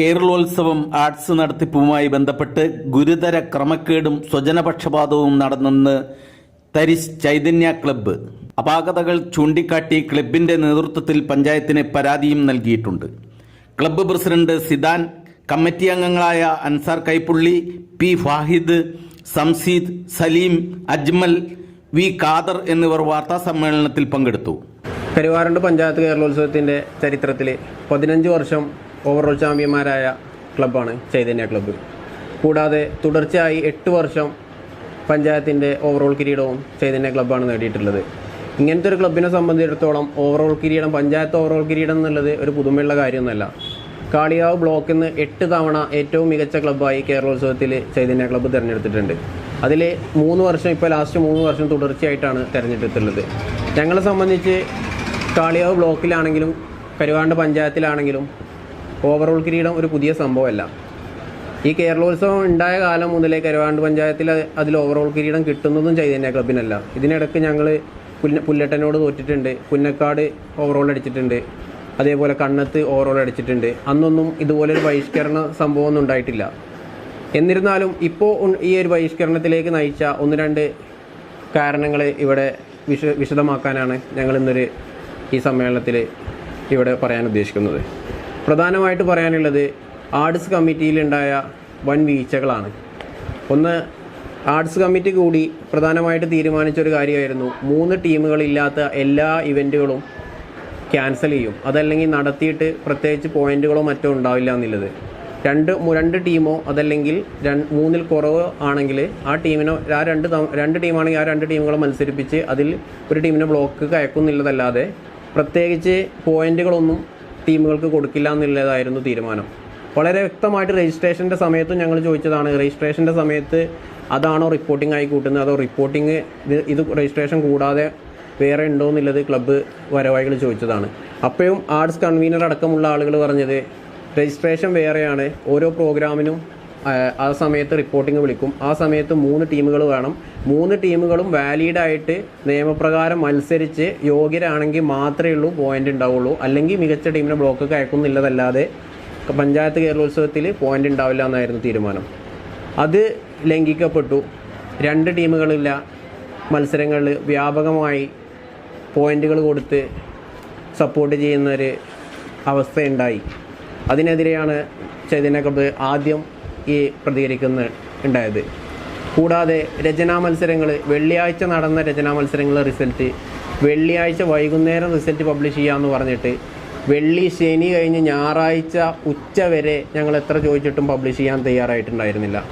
കേരളോത്സവം arts നടത്തിപ്പുമായി ബന്ധപ്പെട്ട് ഗുരുതര ക്രമക്കേടും സ്വജനപക്ഷപാതവും നടന്നെന്ന് തരിശ് Chaitanya club അപാകതകൾ ചൂണ്ടിക്കാട്ടി ക്ലബിന്റെ നേതൃത്വത്തിൽ പഞ്ചായത്തിന് പരാതിയും നൽകിയിട്ടുണ്ട്. ക്ലബ്ബ് പ്രസിഡന്റ് സിദാൻ കമ്മിറ്റി അംഗങ്ങളായ അൻസാർ കൈപ്പുള്ളി പി ഫാഹിദ് സംസീദ് സലീം അജ്മൽ വി കാദർ എന്നിവർ വാർത്താ സമ്മേളനത്തിൽ പങ്കെടുത്തു. കരുവാരണ്ട് പഞ്ചായത്ത് കേരളോത്സവത്തിന്റെ ചരിത്രത്തിൽ പതിനഞ്ച് വർഷം ഓവറോൾ ചാമ്പ്യന്മാരായ ക്ലബ്ബാണ് ചൈതന്യ ക്ലബ്ബ് കൂടാതെ തുടർച്ചയായി എട്ട് വർഷം പഞ്ചായത്തിന്റെ ഓവറോൾ കിരീടവും ചൈതന്യ ക്ലബ്ബാണ് നേടിയിട്ടുള്ളത്. ഇങ്ങനത്തെ ഒരു ക്ലബിനെ സംബന്ധിച്ചിടത്തോളം ഓവറോൾ കിരീടം പഞ്ചായത്ത് ഓവറോൾ കിരീടം എന്നുള്ളത് ഒരു പുതുമയുള്ള കാര്യമൊന്നുമല്ല. കാളിയാവ് ബ്ലോക്കിൽ നിന്ന് എട്ട് തവണ ഏറ്റവും മികച്ച ക്ലബ്ബായി കേരളോത്സവത്തിൽ ചൈതന്യ ക്ലബ്ബ് തിരഞ്ഞെടുത്തിട്ടുണ്ട്. അതിൽ മൂന്ന് വർഷം ഇപ്പോൾ ലാസ്റ്റ് മൂന്ന് വർഷം തുടർച്ചയായിട്ടാണ് തിരഞ്ഞെടുത്തിട്ടുള്ളത്. ഞങ്ങളെ സംബന്ധിച്ച് കാളിയാവ് ബ്ലോക്കിലാണെങ്കിലും കരുവാണ്ട് പഞ്ചായത്തിലാണെങ്കിലും ഓവറോൾ കിരീടം ഒരു പുതിയ സംഭവമല്ല. ഈ കേരളോത്സവം ഉണ്ടായ കാലം മുതലേ കരുവാണ്ട് പഞ്ചായത്തിൽ അതിൽ ഓവറോൾ കിരീടം കിട്ടുന്നതും ചൈതന്യ ക്ലബിനല്ല. ഇതിനിടയ്ക്ക് ഞങ്ങൾ പുല്ല പുല്ലട്ടനോട് തോറ്റിട്ടുണ്ട്. പുന്നക്കാട് ഓവറോൾ അടിച്ചിട്ടുണ്ട്. അതേപോലെ കണ്ണത്ത് ഓവറോൾ അടിച്ചിട്ടുണ്ട്. അന്നൊന്നും ഇതുപോലൊരു ബഹിഷ്കരണ സംഭവമൊന്നും ഉണ്ടായിട്ടില്ല. എന്നിരുന്നാലും ഇപ്പോൾ ഈ ഒരു ബഹിഷ്കരണത്തിലേക്ക് നയിച്ച ഒന്ന് രണ്ട് കാരണങ്ങൾ ഇവിടെ വിശ വിശദമാക്കാനാണ് ഞങ്ങൾ ഇന്നൊരു ഈ സമ്മേളനത്തിൽ ഇവിടെ പറയാൻ ഉദ്ദേശിക്കുന്നത്. പ്രധാനമായിട്ട് പറയാനുള്ളത് ആർട്സ് കമ്മിറ്റിയിലുണ്ടായ വൻ വീഴ്ചകളാണ്. ഒന്ന് ആർട്സ് കമ്മിറ്റി കൂടി പ്രധാനമായിട്ട് തീരുമാനിച്ചൊരു കാര്യമായിരുന്നു. മൂന്ന് ടീമുകളില്ലാത്ത എല്ലാ ഇവന്റുകളും ക്യാൻസൽ ചെയ്യും. അതല്ലെങ്കിൽ നടത്തിയിട്ട് പ്രത്യേകിച്ച് പോയിന്റുകളോ മറ്റോ ഉണ്ടാവില്ല എന്നുള്ളത്. രണ്ട് രണ്ട് ടീമോ അതല്ലെങ്കിൽ മൂന്നിൽ കുറവ് ആണെങ്കിൽ ആ ടീമിനോ ആ രണ്ട് രണ്ട് ടീമാണെങ്കിൽ ആ രണ്ട് ടീമുകളെ മത്സരിപ്പിച്ച് അതിൽ ഒരു ടീമിനെ ബ്ലോക്ക് കയക്കുന്നില്ലതല്ലാതെ പ്രത്യേകിച്ച് പോയിന്റുകളൊന്നും ടീമുകൾക്ക് കൊടുക്കില്ല എന്നുള്ളതായിരുന്നു തീരുമാനം. വളരെ വ്യക്തമായിട്ട് രജിസ്ട്രേഷന്റെ സമയത്തും ഞങ്ങൾ ചോദിച്ചതാണ് രജിസ്ട്രേഷന്റെ സമയത്ത് അതാണോ റിപ്പോർട്ടിംഗ് ആയി കൂട്ടുന്നത്? അതോ റിപ്പോർട്ടിംഗ് ഇത് ഇത് രജിസ്ട്രേഷൻ കൂടാതെ വേറെ ഉണ്ടോ എന്നുള്ളത് ക്ലബ്ബ് വരവായികൾ ചോദിച്ചതാണ്. അപ്പോഴും ആർട്സ് കൺവീനർ അടക്കമുള്ള ആളുകൾ പറഞ്ഞത് രജിസ്ട്രേഷൻ വേറെയാണ്. ഓരോ പ്രോഗ്രാമിനും ആ, സമയത്ത് റിപ്പോർട്ടിംഗ് വിളിക്കും. ആ സമയത്ത് മൂന്ന് ടീമുകൾ വേണം. മൂന്ന് ടീമുകളും വാലിഡായിട്ട് നിയമപ്രകാരം മത്സരിച്ച് യോഗ്യരാണെങ്കിൽ മാത്രമേ ഉള്ളൂ പോയിന്റ് ഉണ്ടാവുള്ളൂ. അല്ലെങ്കിൽ മികച്ച ടീമിനെ ബ്ലോക്ക് അയക്കുന്നില്ലതല്ലാതെ പഞ്ചായത്ത് കേരളോത്സവത്തിൽ പോയിന്റ് ഉണ്ടാവില്ല എന്നായിരുന്നു തീരുമാനം. അത് ലംഘിക്കപ്പെട്ടു. രണ്ട് ടീമുകളില്ല മത്സരങ്ങളിൽ വ്യാപകമായി പോയിന്റുകൾ കൊടുത്ത് സപ്പോർട്ട് ചെയ്യുന്നൊരു അവസ്ഥയുണ്ടായി. അതിനെതിരെയാണ് ചൈതന്യ ക്ലബ്ബ് ആദ്യം ഈ പ്രതികരിക്കുന്ന ഉണ്ടായത്. കൂടാതെ രചനാ മത്സരങ്ങൾ വെള്ളിയാഴ്ച നടന്ന രചനാ മത്സരങ്ങളുടെ റിസൾട്ട് വെള്ളിയാഴ്ച വൈകുന്നേരം റിസൾട്ട് പബ്ലിഷ് ചെയ്യാമെന്ന് പറഞ്ഞിട്ട് വെള്ളി ശനി കഴിഞ്ഞ് ഞായറാഴ്ച ഉച്ച വരെ ഞങ്ങൾ എത്ര ചോദിച്ചിട്ടും പബ്ലിഷ് ചെയ്യാൻ തയ്യാറായിട്ടുണ്ടായിരുന്നില്ല.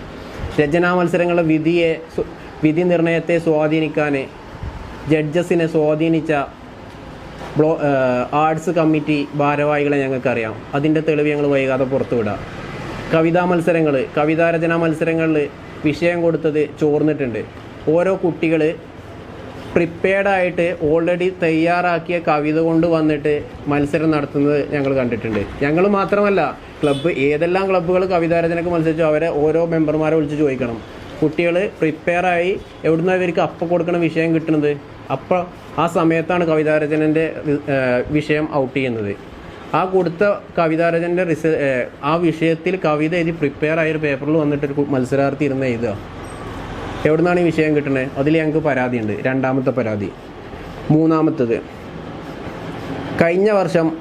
രചനാ മത്സരങ്ങളുടെ വിധിയെ വിധി നിർണയത്തെ സ്വാധീനിക്കാൻ ജഡ്ജസിനെ സ്വാധീനിച്ച ബ്ലോ ആർട്സ് കമ്മിറ്റി ഭാരവാഹികളെ ഞങ്ങൾക്കറിയാം. അതിന്റെ തെളിവ് ഞങ്ങൾ വൈകാതെ പുറത്തുവിടാം. കവിതാ മത്സരങ്ങൾ കവിതാരചനാ മത്സരങ്ങളിൽ വിഷയം കൊടുത്തത് ചോർന്നിട്ടുണ്ട്. ഓരോ കുട്ടികൾ പ്രിപ്പയർഡായിട്ട് ഓൾറെഡി തയ്യാറാക്കിയ കവിത കൊണ്ട് വന്നിട്ട് മത്സരം നടത്തുന്നത് ഞങ്ങൾ കണ്ടിട്ടുണ്ട്. ഞങ്ങൾ മാത്രമല്ല ക്ലബ്ബ് ഏതെല്ലാം ക്ലബ്ബുകൾ കവിതാരചനക്ക് മത്സരിച്ചു അവരെ ഓരോ മെമ്പർമാരെ വിളിച്ച് ചോദിക്കണം. കുട്ടികൾ പ്രിപ്പയറായി എവിടുന്ന ഇവർക്ക് അപ്പം കൊടുക്കണ വിഷയം കിട്ടുന്നത്? അപ്പോൾ ആ സമയത്താണ് കവിതാരചനന്റെ വിഷയം ഔട്ട് ചെയ്യുന്നത്. ആ കൊടുത്ത കവിതാരചന്റെ റിസ ആ വിഷയത്തിൽ കവിത എഴുതി പ്രിപ്പയർ ആയ ഒരു പേപ്പറിൽ വന്നിട്ട് മത്സരാർത്ഥി ഇരുന്ന് എഴുതുക. എവിടെ നിന്നാണ് ഈ വിഷയം കിട്ടുന്നത് അതിൽ ഞങ്ങൾക്ക് പരാതിയുണ്ട്. രണ്ടാമത്തെ പരാതി. മൂന്നാമത്തത്. കഴിഞ്ഞ വർഷം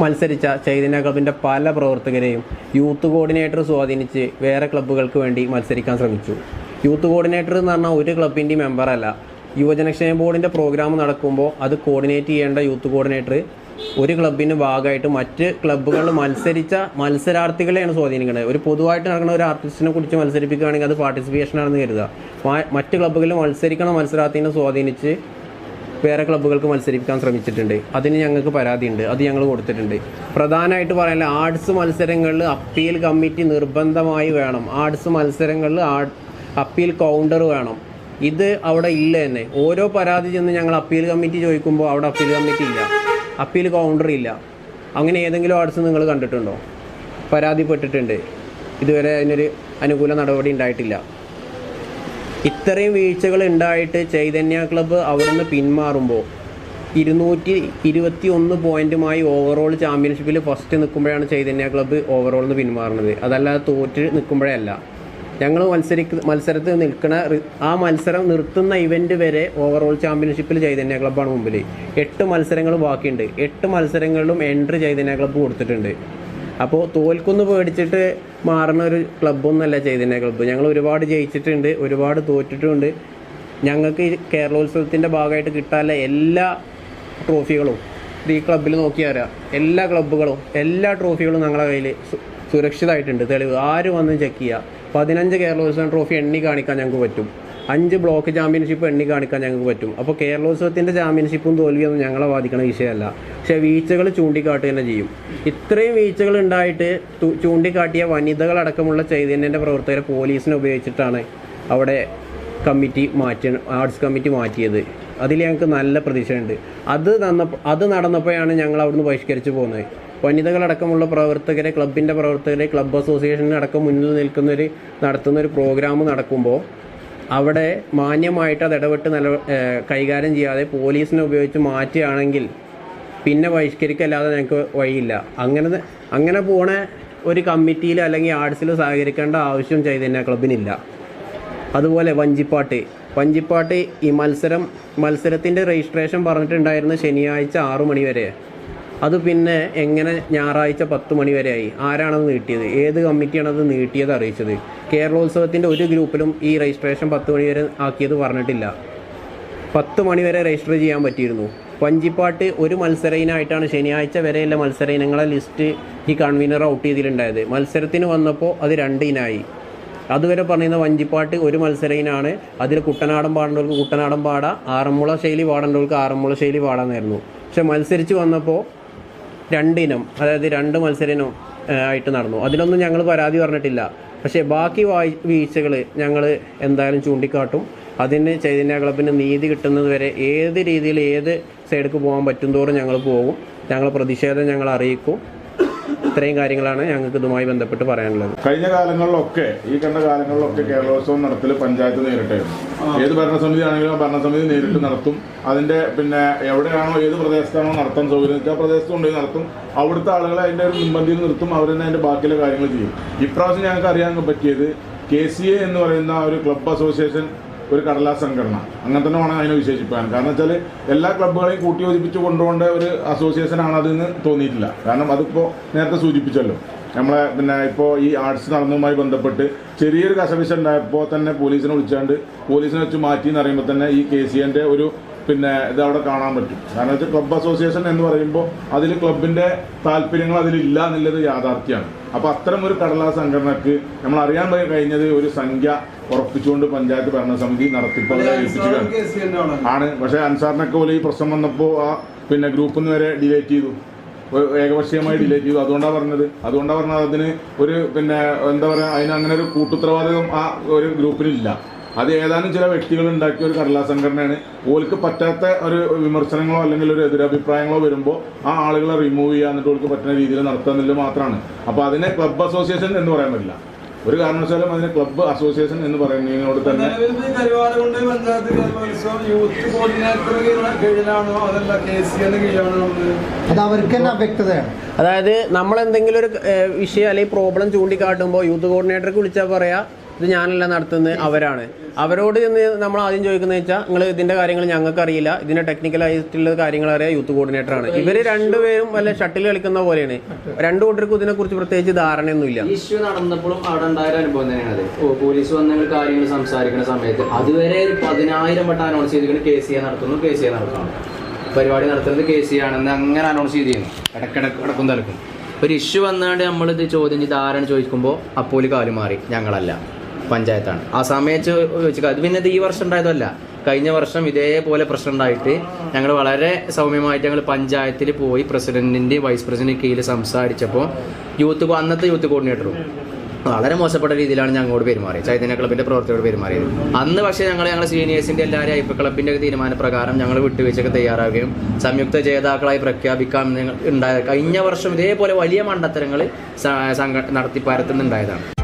മത്സരിച്ച ചൈതന്യ ക്ലബിന്റെ പല പ്രവർത്തകരെയും യൂത്ത് കോർഡിനേറ്റർ സ്വാധീനിച്ച് വേറെ ക്ലബ്ബുകൾക്ക് വേണ്ടി മത്സരിക്കാൻ ശ്രമിച്ചു. യൂത്ത് കോർഡിനേറ്റർ എന്ന് പറഞ്ഞാൽ ഒരു ക്ലബിന്റെ മെമ്പറല്ല യുവജനക്ഷേമ ബോർഡിന്റെ പ്രോഗ്രാം നടക്കുമ്പോൾ അത് കോർഡിനേറ്റ് ചെയ്യേണ്ട യൂത്ത് കോർഡിനേറ്റർ ഒരു ക്ലബിന് ഭാഗമായിട്ട് മറ്റ് ക്ലബ്ബുകൾ മത്സരിച്ച മത്സരാർത്ഥികളെയാണ് സ്വാധീനിക്കുന്നത്. ഒരു പൊതുവായിട്ട് നടക്കുന്ന ഒരു ആർട്ടിസ്റ്റിനെ കുറിച്ച് മത്സരിപ്പിക്കുകയാണെങ്കിൽ അത് പാർട്ടിസിപ്പേഷൻ ആണെന്ന് കരുതുക. മറ്റ് ക്ലബ്ബുകളിൽ മത്സരിക്കണ മത്സരാർത്ഥിനെ സ്വാധീനിച്ച് വേറെ ക്ലബ്ബുകൾക്ക് മത്സരിപ്പിക്കാൻ ശ്രമിച്ചിട്ടുണ്ട്. അതിന് ഞങ്ങൾക്ക് പരാതിയുണ്ട്. അത് ഞങ്ങൾ കൊടുത്തിട്ടുണ്ട്. പ്രധാനമായിട്ട് പറയാനുള്ള ആർട്സ് മത്സരങ്ങളിൽ അപ്പീൽ കമ്മിറ്റി നിർബന്ധമായി വേണം. ആർട്സ് മത്സരങ്ങളിൽ അപ്പീൽ കൗണ്ടർ വേണം. ഇത് അവിടെ ഇല്ല തന്നെ ഓരോ പരാതി ചെന്ന് ഞങ്ങൾ അപ്പീൽ കമ്മിറ്റി ചോദിക്കുമ്പോൾ അവിടെ അപ്പീൽ കമ്മിറ്റി ഇല്ല. അപ്പീൽ കൗണ്ടർ ഇല്ല. അങ്ങനെ ഏതെങ്കിലും ആർട്സ് നിങ്ങൾ കണ്ടിട്ടുണ്ടോ? പരാതിപ്പെട്ടിട്ടുണ്ട്. ഇതുവരെ അതിനൊരു അനുകൂല നടപടി ഉണ്ടായിട്ടില്ല. ഇത്രയും വീഴ്ചകൾ ഉണ്ടായിട്ട് ചൈതന്യ ക്ലബ്ബ് അവിടുന്ന് പിന്മാറുമ്പോൾ ഇരുന്നൂറ്റി ഇരുപത്തി ഒന്ന് പോയിന്റുമായി ഓവറോൾ ചാമ്പ്യൻഷിപ്പിൽ ഫസ്റ്റ് നിൽക്കുമ്പോഴാണ് ചൈതന്യ ക്ലബ്ബ് ഓവറോളിൽ നിന്ന് പിന്മാറുന്നത്. അതല്ലാതെ തോറ്റ് നിൽക്കുമ്പോഴേ അല്ല. ഞങ്ങൾ മത്സരിക്ക മത്സരത്തിൽ നിൽക്കുന്ന ആ മത്സരം നിർത്തുന്ന ഇവന്റ് വരെ ഓവറോൾ ചാമ്പ്യൻഷിപ്പിൽ ചൈതന്യ ക്ലബ്ബാണ് മുമ്പിൽ എട്ട് മത്സരങ്ങൾ ബാക്കിയുണ്ട്. എട്ട് മത്സരങ്ങളിലും എൻട്രി ചൈതന്യ ക്ലബ്ബ് കൊടുത്തിട്ടുണ്ട്. അപ്പോൾ തോൽക്കുന്ന് പേടിച്ചിട്ട് മാറുന്ന ഒരു ക്ലബ്ബൊന്നുമല്ല ചൈതന്യ ക്ലബ്ബ് ഞങ്ങൾ ഒരുപാട് ജയിച്ചിട്ടുണ്ട് ഒരുപാട് തോറ്റിട്ടുമുണ്ട് ഞങ്ങൾക്ക് ഈ കേരളോത്സവത്തിന്റെ ഭാഗമായിട്ട് കിട്ടാനുള്ള എല്ലാ ട്രോഫികളും ഈ ക്ലബ്ബിൽ നോക്കിയാൽ അറിയാം. എല്ലാ ക്ലബ്ബുകളും എല്ലാ ട്രോഫികളും ഞങ്ങളുടെ കയ്യിൽ സുരക്ഷിതമായിട്ടുണ്ട് തെളിവ്. ആര് വന്ന് ചെക്ക് ചെയ്യുക പതിനഞ്ച് കേരളോത്സവം ട്രോഫി എണ്ണി കാണിക്കാൻ ഞങ്ങൾക്ക് പറ്റും. അഞ്ച് ബ്ലോക്ക് ചാമ്പ്യൻഷിപ്പ് എണ്ണി കാണിക്കാൻ ഞങ്ങൾക്ക് പറ്റും. അപ്പോൾ കേരളോത്സവത്തിന്റെ ചാമ്പ്യൻഷിപ്പും തോൽവിയൊന്നും ഞങ്ങളെ ബാധിക്കുന്ന വിഷയമല്ല. പക്ഷേ വീഴ്ചകൾ ചൂണ്ടിക്കാട്ടുക തന്നെ ചെയ്യും. ഇത്രയും വീഴ്ചകൾ ഉണ്ടായിട്ട് ചൂണ്ടിക്കാട്ടിയ വനിതകളടക്കമുള്ള ചൈതന്യന്റെ പ്രവർത്തകരെ പോലീസിനെ ഉപയോഗിച്ചിട്ടാണ് അവിടെ കമ്മിറ്റി മാറ്റി ആർട്സ് കമ്മിറ്റി മാറ്റിയത്. അതിൽ ഞങ്ങൾക്ക് നല്ല പ്രതീക്ഷയുണ്ട്. അത് നന്ന അത് നടന്നപ്പോഴാണ് ഞങ്ങൾ അവിടുന്ന് ബഹിഷ്കരിച്ച് പോകുന്നത് വനിതകളടക്കമുള്ള പ്രവർത്തകരെ ക്ലബിന്റെ പ്രവർത്തകരെ ക്ലബ്ബ് അസോസിയേഷനടക്കം മുന്നിൽ നിൽക്കുന്നവർ നടത്തുന്ന ഒരു പ്രോഗ്രാം നടക്കുമ്പോൾ അവിടെ മാന്യമായിട്ട് അത് ഇടപെട്ട് നില കൈകാര്യം ചെയ്യാതെ പോലീസിനെ ഉപയോഗിച്ച് മാറ്റുകയാണെങ്കിൽ പിന്നെ ബഹിഷ്കരിക്കല്ലാതെ ഞങ്ങൾക്ക് വഴിയില്ല. അങ്ങനെ അങ്ങനെ പോണ ഒരു കമ്മിറ്റിയിൽ അല്ലെങ്കിൽ ആർട്സിൽ സഹകരിക്കേണ്ട ആവശ്യം ചൈതന്യ ക്ലബിനില്ല. അതുപോലെ വഞ്ചിപ്പാട്ട്. വഞ്ചിപ്പാട്ട് ഈ മത്സരം മത്സരത്തിന്റെ രജിസ്ട്രേഷൻ പറഞ്ഞിട്ടുണ്ടായിരുന്നു ശനിയാഴ്ച ആറു മണി വരെ. അത് പിന്നെ എങ്ങനെ ഞായറാഴ്ച പത്ത് മണി വരെ ആയി? ആരാണത് നീട്ടിയത്? ഏത് കമ്മിറ്റിയാണത് നീട്ടിയത് അറിയിച്ചത്? കേരളോത്സവത്തിന്റെ ഒരു ഗ്രൂപ്പിലും ഈ രജിസ്ട്രേഷൻ പത്ത് മണി വരെ ആക്കിയത് പറഞ്ഞിട്ടില്ല. പത്ത് മണി വരെ രജിസ്റ്റർ ചെയ്യാൻ പറ്റിയിരുന്നു. വഞ്ചിപ്പാട്ട് ഒരു മത്സര ഇനമായിട്ടാണ് ശനിയാഴ്ച വരെയുള്ള മത്സര ഇനങ്ങളെ ലിസ്റ്റ് ഈ കൺവീനർ ഔട്ട് ചെയ്തിട്ടുണ്ടായത്. മത്സരത്തിന് വന്നപ്പോൾ അത് രണ്ട് ഇനായി. അതുവരെ പറയുന്ന വഞ്ചിപ്പാട്ട് ഒരു മത്സര ഇനാണ് അതിൽ കുട്ടനാടൻ പാടേണ്ടവർക്ക് കുട്ടനാടൻ പാടാം. ആറന്മുള ശൈലി പാടേണ്ടവർക്ക് ആറന്മുള ശൈലി പാടാമെന്നായിരുന്നു പക്ഷെ മത്സരിച്ച് വന്നപ്പോൾ രണ്ടിനം അതായത് രണ്ട് മത്സരനും ആയിട്ട് നടന്നു. അതിലൊന്നും ഞങ്ങൾ പരാതി പറഞ്ഞിട്ടില്ല. പക്ഷേ ബാക്കി വായി വീഴ്ചകൾ ഞങ്ങൾ എന്തായാലും ചൂണ്ടിക്കാട്ടും. അതിന് ചൈതന്യ ക്ലബിന് നീതി കിട്ടുന്നത് വരെ ഏത് രീതിയിൽ ഏത് സൈഡിലേക്ക് പോകാൻ പറ്റും തോറും ഞങ്ങൾ പോകും. ഞങ്ങൾ പ്രതിഷേധം ഞങ്ങൾ അറിയിക്കും. ഇത്രയും കാര്യങ്ങളാണ് ഞങ്ങൾക്ക് ഇതുമായി ബന്ധപ്പെട്ട് പറയാനുള്ളത്. കഴിഞ്ഞ കാലങ്ങളിലൊക്കെ ഈ കണ്ട കാലങ്ങളിലൊക്കെ കേരളോത്സവം നടത്തൽ പഞ്ചായത്ത് നേരിട്ടായിരുന്നു. ഏത് ഭരണസമിതി ആണെങ്കിലും ഭരണസമിതി നേരിട്ട് നടത്തും. അതിന്റെ പിന്നെ എവിടെയാണോ ഏത് പ്രദേശത്താണോ നടത്താൻ സൗകര്യം. ആ പ്രദേശത്ത് കൊണ്ടുപോയി നടത്തും. അവിടുത്തെ ആളുകളെ അതിന്റെ ഒരു മുൻപന്തിയിൽ നിർത്തും. അവർ തന്നെ അതിന്റെ ബാക്കിയുള്ള കാര്യങ്ങൾ ചെയ്യും. ഇപ്രാവശ്യം ഞങ്ങൾക്ക് അറിയാൻ പറ്റിയത് കെ സി എ എന്ന് പറയുന്ന ഒരു ക്ലബ് അസോസിയേഷൻ ഒരു കടലാസ് സംഘടന. അങ്ങനെ തന്നെ വേണം അതിനെ വിശേഷിപ്പിക്കാൻ. കാരണം വെച്ചാൽ എല്ലാ ക്ലബ്ബുകളെയും കൂട്ടിയോജിപ്പിച്ച് കൊണ്ടുപോകേണ്ട ഒരു അസോസിയേഷൻ ആണ് അതെന്ന് തോന്നിയിട്ടില്ല. കാരണം അതിപ്പോൾ നേരത്തെ സൂചിപ്പിച്ചല്ലോ. നമ്മളെ പിന്നെ ഇപ്പോൾ ഈ ആർട്സ് നടന്നതുമായി ബന്ധപ്പെട്ട് ചെറിയൊരു കശവിശ ഉണ്ടായപ്പോൾ തന്നെ പോലീസിനെ വിളിച്ചാണ്ട് പോലീസിനെ വെച്ച് മാറ്റി എന്ന് അറിയുമ്പോൾ തന്നെ ഈ കെ സി എന്റെ ഒരു പിന്നെ ഇത് അവിടെ കാണാൻ പറ്റും. കാരണം വെച്ചാൽ ക്ലബ്ബ് അസോസിയേഷൻ എന്ന് പറയുമ്പോൾ അതിൽ ക്ലബിന്റെ താല്പര്യങ്ങൾ അതിലില്ല എന്നുള്ളത് യാഥാർത്ഥ്യമാണ്. അപ്പൊ അത്തരം ഒരു കടലാസ് സംഘടനക്ക് നമ്മൾ അറിയാൻ പോയി കഴിഞ്ഞത് ഒരു സംഖ്യ ഉറപ്പിച്ചുകൊണ്ട് പഞ്ചായത്ത് ഭരണസമിതി നടത്തിപ്പവരെ ഏൽപ്പിച്ചു ആണ്. പക്ഷെ അൻസാറിനൊക്കെ പോലെ ഈ പ്രശ്നം വന്നപ്പോൾ ആ പിന്നെ ഗ്രൂപ്പിൽ നിന്ന് വരെ ഡിലേറ്റ് ചെയ്തു. ഏകപക്ഷീയമായി ഡിലേറ്റ് ചെയ്തു. അതുകൊണ്ടാണ് പറഞ്ഞത്. അതുകൊണ്ടാണ് പറഞ്ഞത് അതിന് ഒരു പിന്നെ എന്താ പറയുക അതിന് അങ്ങനെ ഒരു കൂട്ടുത്തരവാദിത്വം ആ ഒരു ഗ്രൂപ്പിനില്ല അത് ഏതാനും ചില വ്യക്തികൾ ഉണ്ടാക്കിയ ഒരു കടലാ സംഘടനയാണ്. ഓൾക്ക് പറ്റാത്ത ഒരു വിമർശനങ്ങളോ അല്ലെങ്കിൽ ഒരു എതിരഭിപ്രായങ്ങളോ വരുമ്പോൾ ആ ആളുകളെ റിമൂവ് ചെയ്യുക എന്നിട്ട് ഓൾക്ക് പറ്റുന്ന രീതിയിൽ നടത്തുക എന്നുള്ളത് മാത്രമാണ്. അപ്പോൾ അതിനെ ക്ലബ്ബ് അസോസിയേഷൻ എന്ന് പറയാൻ പറ്റില്ല. ഒരു കാരണവശാലും അതിനെ ക്ലബ്ബ് അസോസിയേഷൻ എന്ന് പറയുന്നതിനോട് തന്നെ അതായത് നമ്മൾ എന്തെങ്കിലും ഒരു വിഷയം അല്ലെങ്കിൽ പ്രോബ്ലം ചൂണ്ടിക്കാട്ടുമ്പോൾ യൂത്ത് കോർഡിനേറ്റർക്ക് വിളിച്ചാൽ പറയാ ഇത് ഞാനല്ല നടത്തുന്നത് അവരാണ്. അവരോട് ചെന്ന് നമ്മൾ ആദ്യം ചോദിക്കുന്നത് വെച്ചാൽ നിങ്ങൾ ഇതിന്റെ കാര്യങ്ങൾ ഞങ്ങൾക്ക് അറിയില്ല ഇതിന്റെ ടെക്നിക്കലായിട്ടുള്ള കാര്യങ്ങൾ അറിയാം യൂത്ത് കോർഡിനേറ്റർ ആണ്. ഇവർ രണ്ടുപേരും വല്ല ഷട്ടിൽ കളിക്കുന്ന പോലെയാണ്. രണ്ടു കൂട്ടർക്കും ഇതിനെ കുറിച്ച് പ്രത്യേകിച്ച് ധാരണയൊന്നുമില്ല. ഇഷ്യൂ നടന്നപ്പോഴും അവിടെ ഉണ്ടായ ഒരു അനുഭവം തന്നെയാണ് പോലീസ് വന്ന് കാര്യങ്ങൾ സംസാരിക്കുന്ന സമയത്ത് അതുവരെ ഒരു പതിനായിരം വട്ടം അനൗൺസ് ചെയ്തിട്ട് കെ സി എ നടത്തുന്നു കെ സി എ നടത്തുന്നു പരിപാടി നടത്തുന്നത് കെ സി ആണെന്ന് അങ്ങനെ അനൗൺസ് ചെയ്തിരുന്നു. ഇടക്കിടക്ക് ഇടക്കും തലക്കും. ഒരു ഇഷ്യൂ വന്നാണ്ട് നമ്മളിത് ചോദ്യം ചെയ്ത് ആരാണ് ചോദിക്കുമ്പോൾ അപ്പോൾ കാലു മാറി. ഞങ്ങളല്ല. പഞ്ചായത്താണ്. ആ സമയത്ത് ചോദിച്ചു അത് പിന്നെ ഈ വർഷം ഉണ്ടായതല്ല. കഴിഞ്ഞ വർഷം ഇതേപോലെ പ്രശ്നം ഉണ്ടായിട്ട് ഞങ്ങൾ വളരെ സൗമ്യമായിട്ട് ഞങ്ങൾ പഞ്ചായത്തിൽ പോയി പ്രസിഡന്റിന്റെ വൈസ് പ്രസിഡന്റ് കീഴിൽ സംസാരിച്ചപ്പോൾ യൂത്ത് അന്നത്തെ യൂത്ത് കോർഡിനേറ്ററും വളരെ മോശപ്പെട്ട രീതിയിലാണ് ഞങ്ങളോട് പെരുമാറിയത്. ചൈതന്യ ക്ലബിന്റെ പ്രവർത്തകരോട് പെരുമാറിയത്. അന്ന് പക്ഷേ ഞങ്ങൾ ഞങ്ങളുടെ സീനിയേഴ്സിന്റെ എല്ലാവരും ഐപ്പ ക്ലബിന്റെ തീരുമാനപ്രകാരം ഞങ്ങൾ വിട്ടുവീഴ്ചയ്ക്ക് തയ്യാറാവുകയും സംയുക്ത ജേതാക്കളായി പ്രഖ്യാപിക്കാൻ ഉണ്ടായ കഴിഞ്ഞ വർഷം ഇതേപോലെ വലിയ മണ്ടത്തരങ്ങൾ നടത്തി പരത്തുന്നുണ്ടായതാണ്.